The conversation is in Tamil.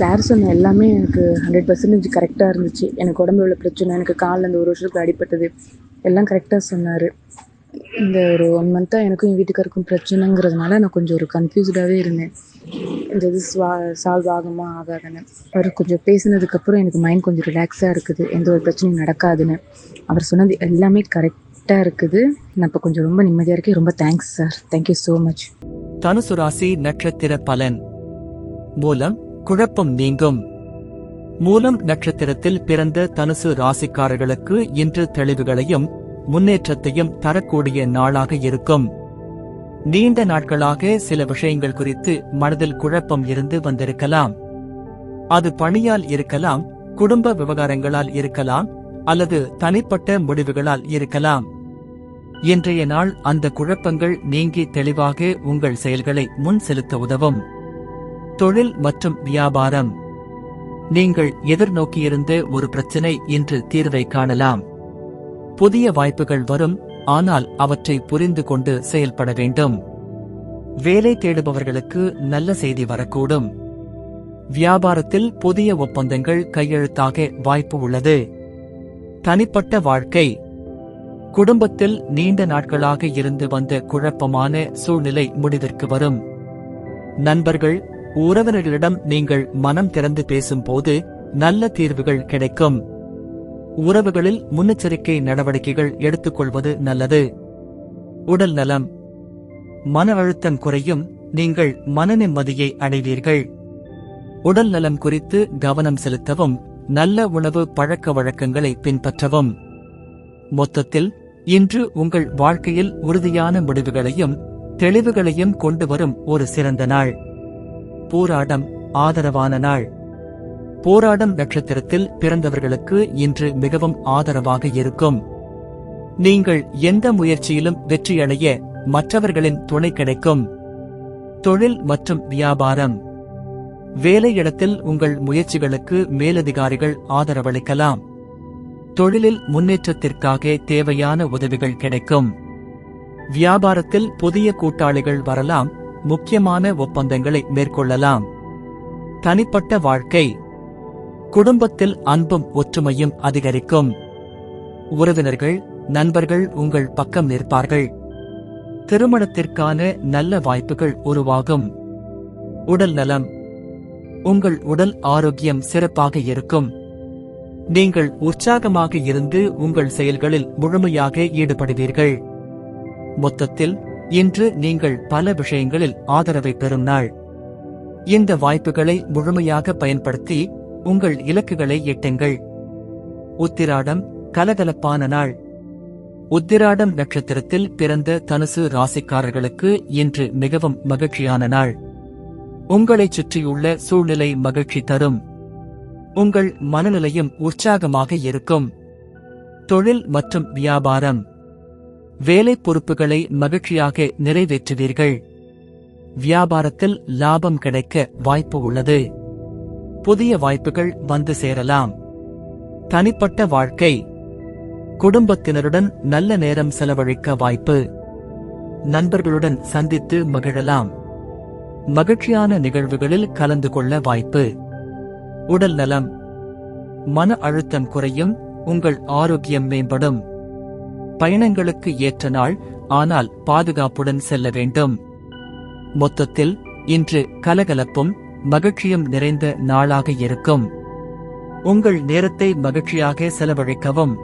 சார் சொன்ன எல்லாமே எனக்கு ஹண்ட்ரட் பர்சன்டேஜ் கரெக்டாக இருந்துச்சு. எனக்கு உடம்புல உள்ள பிரச்சனை எனக்கு காலில் இந்த ஒரு வருஷத்துக்கு அடிப்பட்டது எல்லாம் கரெக்டாக சொன்னார். இந்த ஒரு ஒன் மந்த்தாக எனக்கும் என் வீட்டுக்காருக்கும் பிரச்சனைங்கிறதுனால நான் கொஞ்சம் ஒரு கன்ஃபியூஸ்டாகவே இருந்தேன். இந்த இது ஸ்வா சால்வ் ஆகுமா ஆகாதுன்னு. அவர் கொஞ்சம் பேசினதுக்கப்புறம் எனக்கு மைண்ட் கொஞ்சம் ரிலாக்ஸாக இருக்குது. எந்த ஒரு பிரச்சனையும் நடக்காதுன்னு. அவர் சொன்னது எல்லாமே கரெக்டாக இருக்குது. நான் இப்போ கொஞ்சம் ரொம்ப நிம்மதியாக இருக்கேன். ரொம்ப thanks sir thank you so much தனுசு ராசி நட்சத்திர பலன் மூலம் குழப்பம் நீங்கும். மூலம் நட்சத்திரத்தில் பிறந்த தனுசு ராசிக்காரர்களுக்கு இன்று தெளிவுகளையும் முன்னேற்றத்தையும் தரக்கூடிய நாளாக இருக்கும். நீண்ட நாட்களாக சில விஷயங்கள் குறித்து மனதில் குழப்பம் இருந்து வந்திருக்கலாம். அது பணியால் இருக்கலாம் குடும்ப விவகாரங்களால் இருக்கலாம் அல்லது தனிப்பட்ட முடிவுகளால் இருக்கலாம். இன்றைய நாள் அந்த குழப்பங்கள் நீங்கி தெளிவாக உங்கள் செயல்களை முன் செலுத்த உதவும். தொழில் மற்றும் வியாபாரம். நீங்கள் எதிர்நோக்கியிருந்த ஒரு பிரச்சினை இன்று தீர்வை காணலாம். புதிய வாய்ப்புகள் வரும் ஆனால் அவற்றை புரிந்து கொண்டு செயல்பட வேண்டும். வேலை தேடுபவர்களுக்கு நல்ல செய்தி வரக்கூடும். வியாபாரத்தில் புதிய ஒப்பந்தங்கள் கையெழுத்தாக வாய்ப்பு உள்ளது. தனிப்பட்ட வாழ்க்கை. குடும்பத்தில் நீண்ட நாட்களாக இருந்து வந்த குழப்பமான சூழ்நிலை முடிவிற்கு வரும். நண்பர்கள் உறவினர்களிடம் நீங்கள் மனம் திறந்து பேசும்போது நல்ல தீர்வுகள் கிடைக்கும். உறவுகளில் முன்னெச்சரிக்கை நடவடிக்கைகள் எடுத்துக்கொள்வது நல்லது. உடல் நலம். மன அழுத்தம் குறையும் நீங்கள் மன நிம்மதியை அடைவீர்கள். உடல் நலம் குறித்து கவனம் செலுத்தவும் நல்ல உணவு பழக்க வழக்கங்களை பின்பற்றவும். மொத்தத்தில் இன்று உங்கள் வாழ்க்கையில் உறுதியான முடிவுகளையும் தெளிவுகளையும் கொண்டு வரும் ஒரு சிறந்த நாள். போராடம் ஆதரவான நாள். போராடம் நட்சத்திரத்தில் பிறந்தவர்களுக்கு இன்று மிகவும் ஆதரவாக இருக்கும். நீங்கள் எந்த முயற்சியிலும் வெற்றியடைய மற்றவர்களின் துணை கிடைக்கும். தொழில் மற்றும் வியாபாரம். வேலையிடத்தில் உங்கள் முயற்சிகளுக்கு மேலதிகாரிகள் ஆதரவளிக்கலாம். தொழிலில் முன்னேற்றத்திற்காக தேவையான உதவிகள் கிடைக்கும். வியாபாரத்தில் புதிய கூட்டாளிகள் வரலாம் முக்கியமான ஒப்பந்தங்களை மேற்கொள்ளலாம். தனிப்பட்ட வாழ்க்கை. குடும்பத்தில் அன்பும் ஒற்றுமையும் அதிகரிக்கும். உறவினர்கள் நண்பர்கள் உங்கள் பக்கம் நிற்பார்கள். திருமணத்திற்கான நல்ல வாய்ப்புகள் உருவாகும். உடல் நலம். உங்கள் உடல் ஆரோக்கியம் சிறப்பாக இருக்கும். நீங்கள் உற்சாகமாக இருந்து உங்கள் செயல்களில் முழுமையாக ஈடுபடுவீர்கள். மொத்தத்தில் இன்று நீங்கள் பல விஷயங்களில் ஆதரவை பெறும் நாள். இந்த வாய்ப்புகளை முழுமையாக பயன்படுத்தி உங்கள் இலக்குகளை எட்டுங்கள். உத்திராடம் கலகலப்பான நாள். உத்திராடம் நட்சத்திரத்தில் பிறந்த தனுசு ராசிக்காரர்களுக்கு இன்று மிகவும் மகிழ்ச்சியான நாள். உங்களைச் சுற்றியுள்ள சூழ்நிலை மகிழ்ச்சி தரும். உங்கள் மனநிலையும் உற்சாகமாக இருக்கும். தொழில் மற்றும் வியாபாரம். வேலை பொறுப்புகளை மகிழ்ச்சியாக நிறைவேற்றுவீர்கள். வியாபாரத்தில் லாபம் கிடைக்க வாய்ப்பு உள்ளது. புதிய வாய்ப்புகள் வந்து சேரலாம். தனிப்பட்ட வாழ்க்கை. குடும்பத்தினருடன் நல்ல நேரம் செலவழிக்க வாய்ப்பு. நண்பர்களுடன் சந்தித்து மகிழலாம். மகிழ்ச்சியான நிகழ்வுகளில் கலந்து கொள்ள வாய்ப்பு. உடல் நலம். மன அழுத்தம் குறையும் உங்கள் ஆரோக்கியம் மேம்படும். பயணங்களுக்கு ஏற்ற நாள் ஆனால் பாதுகாப்புடன் செல்ல வேண்டும். மொத்தத்தில் இன்று கலகலப்பும் மகிழ்ச்சியும் நிறைந்த நாளாக இருக்கும். உங்கள் நேரத்தை மகிழ்ச்சியாக செலவழிக்கவும்.